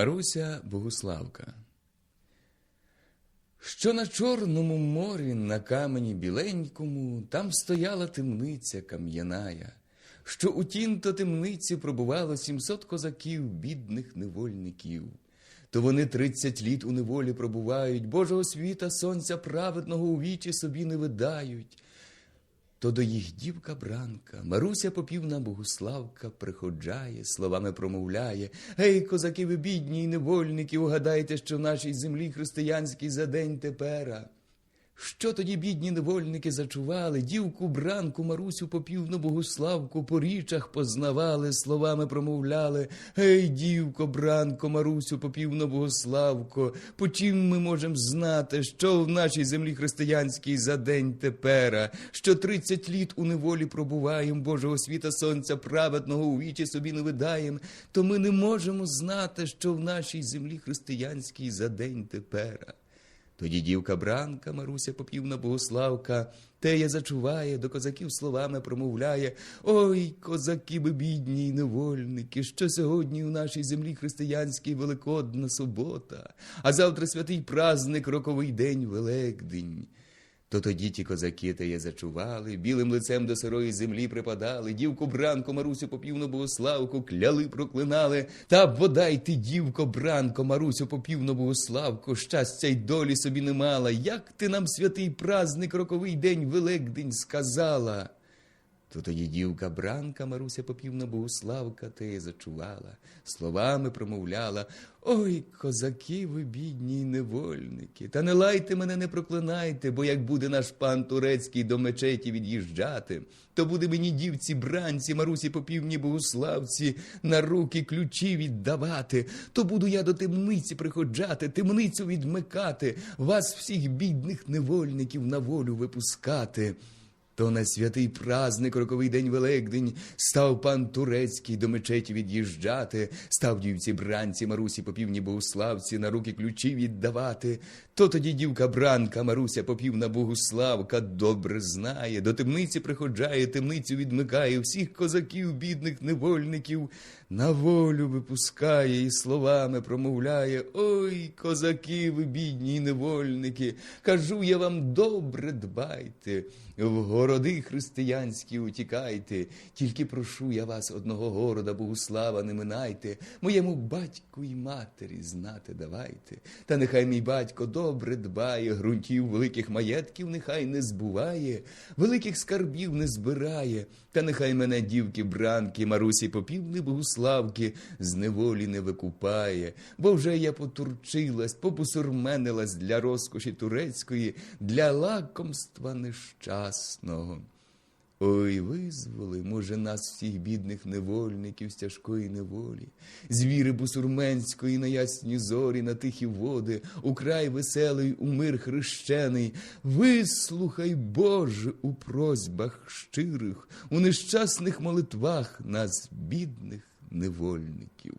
Маруся Богуславка. Що на Чорному морі, на камені біленькому, там стояла темниця кам'яная, що у тінто темниці пробувало сімсот козаків, бідних невольників. То вони тридцять літ у неволі пробувають, Божого світа, сонця праведного у вічі собі не видають. То до їх дівка бранка, Маруся Попівна Богуславка приходжає, словами промовляє Гей, козаки, ви бідні й невольники, угадайте, що в нашій землі християнській за день тепера. Що тоді бідні невольники зачували, дівку бранку Марусю Попівну Богуславку по річах познавали, словами промовляли. Гей, дівко, бранко, Марусю Попівну Богуславко, по чим ми можемо знати, що в нашій землі християнській за день тепера, що тридцять літ у неволі пробуваєм, Божого світа сонця праведного у вічі собі не видаєм, то ми не можемо знати, що в нашій землі християнській за день тепера. Тоді дівка бранка, Маруся Попівна Богославка, теє зачуває, до козаків словами промовляє Ой, козаки Ми бідні й невольники, що сьогодні у нашій землі християнській Великодна субота, а завтра святий праздник, роковий день Великдень. То тоді ті козаки та є зачували, білим лицем до сирої землі припадали, дівку бранко, Марусю Попівну Богославку, кляли, проклинали. Та бодай ти, дівко, бранко, Марусю Попівну Богославку, щастя й долі собі не мала. Як ти нам святий празник, роковий день Великдень сказала? То тоді дівка бранка Маруся Попівна Богуславка теє зачувала, словами промовляла. Ой, козаки, ви бідні й невольники, та не лайте мене, не проклинайте, бо як буде наш пан турецький до мечеті від'їжджати, то буде мені дівці бранці, Марусі Попівні Богуславці на руки ключі віддавати, то буду я до темниці приходжати, темницю відмикати, вас всіх бідних невольників на волю випускати. То на святий праздник, роковий день Великдень, став пан турецький до мечеті від'їжджати, став дівці бранці Марусі Попівні Богуславці на руки ключі віддавати. То тоді дівка бранка Маруся Попівна Богуславка добре знає, до темниці приходжає, темницю відмикає, всіх козаків, бідних невольників на волю випускає і словами промовляє Ой, козаки, ви бідні невольники, кажу я вам добре дбайте, в городи християнські утікайте, тільки прошу я вас одного города Богуслава не минайте, моєму батьку й матері знати давайте. Та нехай мій батько добре дбає, грунтів великих маєтків нехай не збуває, великих скарбів не збирає, та нехай мене дівки бранки, Марусі Попівни Богуславки з неволі не викупає, бо вже я потурчилась, попусурменилась для розкоші турецької, для лакомства нещасного. Ой, визволи, може, нас всіх бідних невольників з тяжкої неволі, звіри бусурменської на ясні зорі, на тихі води, у край веселий, у мир хрещений. Вислухай, Боже, у просьбах щирих, у нещасних молитвах нас, бідних невольників.